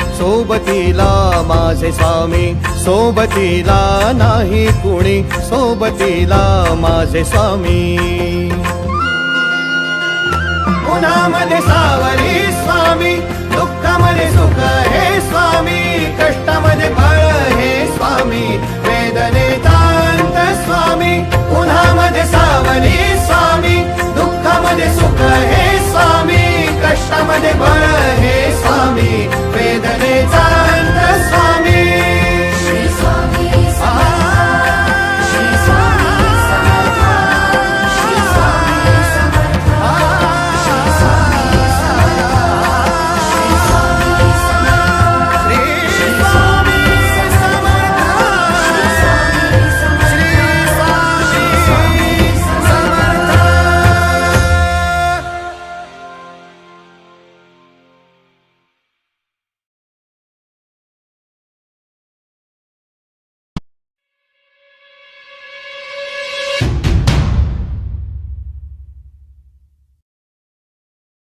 सोबतीला माझे स्वामी सोबतीला नाही कुणी सोबतीला माझे स्वामी. उन्हामध्ये सावली स्वामी दुःखामध्ये सुख हे स्वामी कष्टामध्ये फळ हे स्वामी.